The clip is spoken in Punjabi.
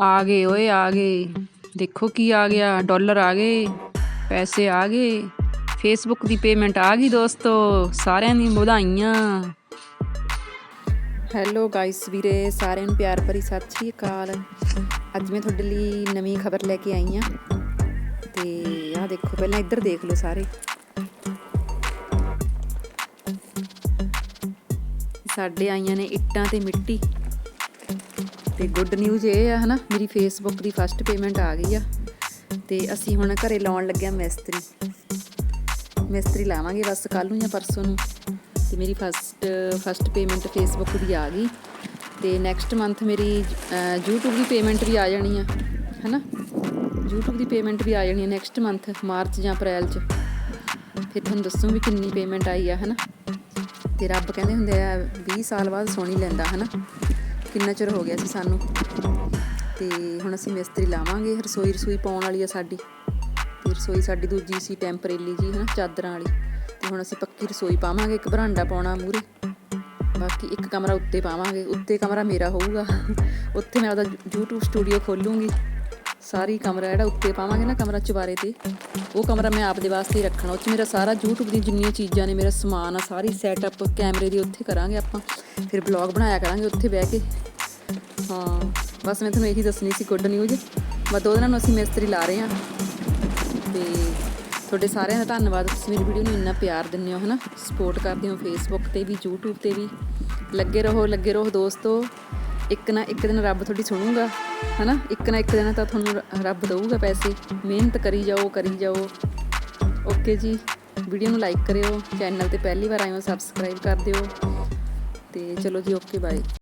ਆ ਗਏ, ਓਏ ਆ ਗਏ। ਦੇਖੋ ਕੀ ਆ ਗਿਆ, ਡਾਲਰ ਆ ਗਏ, ਪੈਸੇ ਆ ਗਏ। ਫੇਸਬੁੱਕ ਦੀ ਪੇਮੈਂਟ ਆ ਗਈ ਦੋਸਤੋ, ਸਾਰਿਆਂ ਦੀ ਵਧਾਈਆਂ। ਹੈਲੋ ਗਾਇਸ ਵੀਰੇ, ਸਾਰਿਆਂ ਨੂੰ ਪਿਆਰ ਭਰੀ ਸਤਿ ਸ਼੍ਰੀ ਅਕਾਲ। ਅੱਜ ਮੈਂ ਤੁਹਾਡੇ ਲਈ ਨਵੀਂ ਖਬਰ ਲੈ ਕੇ ਆਈ ਹਾਂ। ਤੇ ਆਹ ਦੇਖੋ, ਪਹਿਲਾਂ ਇੱਧਰ ਦੇਖ ਲਓ ਸਾਰੇ। ਸਾਡੇ ਆਈਆਂ ਨੇ ਇੱਟਾਂ ਤੇ ਮਿੱਟੀ। ਤੇ ਗੁੱਡ ਨਿਊਜ਼ ਇਹ ਆ ਹਨਾ ਮੇਰੀ ਫੇਸਬੁੱਕ ਦੀ ਫਸਟ ਪੇਮੈਂਟ ਆ ਗਈ ਆ। ਤੇ ਅਸੀਂ ਹੁਣ ਘਰੇ ਲਾਉਣ ਲੱਗਿਆ ਮਿਸਤਰੀ। ਮਿਸਤਰੀ ਲਾਵਾਂਗੇ ਬਸ ਕੱਲ ਨੂੰ ਜਾਂ ਪਰਸੋਂ ਨੂੰ। ਤੇ ਮੇਰੀ ਫਸਟ ਫਸਟ ਪੇਮੈਂਟ ਫੇਸਬੁੱਕ ਦੀ ਆ ਗਈ। ਤੇ ਨੈਕਸਟ ਮੰਥ ਮੇਰੀ ਅਹ, YouTube ਦੀ ਪੇਮੈਂਟ ਵੀ ਆ ਜਾਣੀ ਆ ਹਨਾ? YouTube ਦੀ ਪੇਮੈਂਟ ਵੀ ਆ ਜਾਣੀ ਆ ਨੈਕਸਟ ਮੰਥ ਮਾਰਚ ਜਾਂ ਅਪ੍ਰੈਲ ਚ। ਫਿਰ ਤੁਹਾਨੂੰ ਦੱਸੂ ਵੀ ਕਿੰਨੀ ਪੇਮੈਂਟ ਆਈ ਆ ਹਨਾ? ਤੇ ਰੱਬ ਕਹਿੰਦੇ ਹੁੰਦੇ ਆ 20 ਸਾਲ ਬਾਅਦ ਸੋਣੀ ਲੈਂਦਾ ਹਨਾ? ਕਿੰਨਾ ਚਿਰ ਹੋ ਗਿਆ ਸੀ ਸਾਨੂੰ। ਤੇ ਹੁਣ ਅਸੀਂ ਮਿਸਤਰੀ ਲਾਵਾਂਗੇ, ਰਸੋਈ ਰਸੋਈ ਪਾਉਣ ਵਾਲੀ ਆ ਸਾਡੀ। ਤੇ ਰਸੋਈ ਸਾਡੀ ਦੂਜੀ ਸੀ ਟੈਂਪਰੇਰੀ ਜੀ, ਹਨਾ, ਚਾਦਰਾਂ ਵਾਲੀ। ਤੇ ਹੁਣ ਅਸੀਂ ਪੱਕੀ ਰਸੋਈ ਪਾਵਾਂਗੇ, ਇੱਕ ਬਰਾਂਡਾ ਪਾਉਣਾ ਮੂਰੇ ਬਾਕੀ ਇੱਕ ਕਮਰਾ ਉੱਤੇ ਪਾਵਾਂਗੇ, ਉੱਤੇ ਕਮਰਾ ਮੇਰਾ ਹੋਊਗਾ। ਉੱਥੇ ਮੈਂ ਉਹਦਾ YouTube ਸਟੂਡੀਓ ਖੋਲੂੰਗੀ। ਸਾਰੀ ਕਮਰਾ ਜਿਹੜਾ ਉੱਤੇ ਪਾਵਾਂਗੇ ਨਾ ਕਮਰਾ ਚੁਬਾਰੇ ਤੇ, ਉਹ ਕਮਰਾ ਮੈਂ ਆਪਦੇ ਵਾਸਤੇ ਹੀ ਰੱਖਣਾ। ਉਹ ਮੇਰਾ ਸਾਰਾ YouTube ਦੀਆਂ ਜਿੰਨੀਆਂ ਚੀਜ਼ਾਂ ਨੇ, ਮੇਰਾ ਸਮਾਨ ਆ, ਸਾਰੀ ਸੈਟਅਪ ਕੈਮਰੇ ਦੀ ਉੱਥੇ ਕਰਾਂਗੇ ਆਪਾਂ। ਫਿਰ ਬਲੌਗ ਬਣਾਇਆ ਕਰਾਂਗੇ, ਉੱਥੇ ਬਹਿ ਕੇ। ਹਾਂ, ਬਸ ਮੈਂ ਤੁਹਾਨੂੰ ਇਹੀ ਦੱਸਣੀ ਸੀ ਗੁੱਡ ਨਿਊਜ਼ ਮੈਂ ਦੋ ਦਿਨਾਂ ਨੂੰ ਅਸੀਂ ਮਿਸਤਰੀ ਲਾ ਰਹੇ ਹਾਂ। ਤੇ ਤੁਹਾਡੇ ਸਾਰਿਆਂ ਦਾ ਧੰਨਵਾਦ, ਤੁਸੀਂ ਮੇਰੀ ਵੀਡੀਓ ਨੂੰ ਇੰਨਾ ਪਿਆਰ ਦਿੰਦੇ ਹੋ, ਹਨਾ? ਸਪੋਰਟ ਕਰਦੇ ਹੋ ਫੇਸਬੁੱਕ ਤੇ ਵੀ, YouTube ਤੇ ਵੀ। ਲੱਗੇ ਰਹੋ ਲੱਗੇ ਰਹੋ ਦੋਸਤੋ। ਇੱਕ ਨਾ ਇੱਕ ਦਿਨ ਰੱਬ ਤੁਹਾਡੀ ਸੁਣੂਗਾ। ਹਨਾ? ਇੱਕ ਨਾ ਇੱਕ ਦਿਨ ਤਾਂ ਤੁਹਾਨੂੰ ਰੱਬ ਦਊਗਾ ਪੈਸੇ। ਮਿਹਨਤ ਕਰੀ ਜਾਓ ਕਰੀ ਜਾਓ। ਓਕੇ ਜੀ। ਵੀਡੀਓ ਨੂੰ ਲਾਈਕ ਕਰਿਓ। ਚੈਨਲ ਤੇ ਪਹਿਲੀ ਵਾਰ ਆਏ ਹੋ, ਸਬਸਕ੍ਰਾਈਬ ਕਰ ਦਿਓ। ਤੇ ਚਲੋ ਜੀ, ਓਕੇ, ਬਾਏ।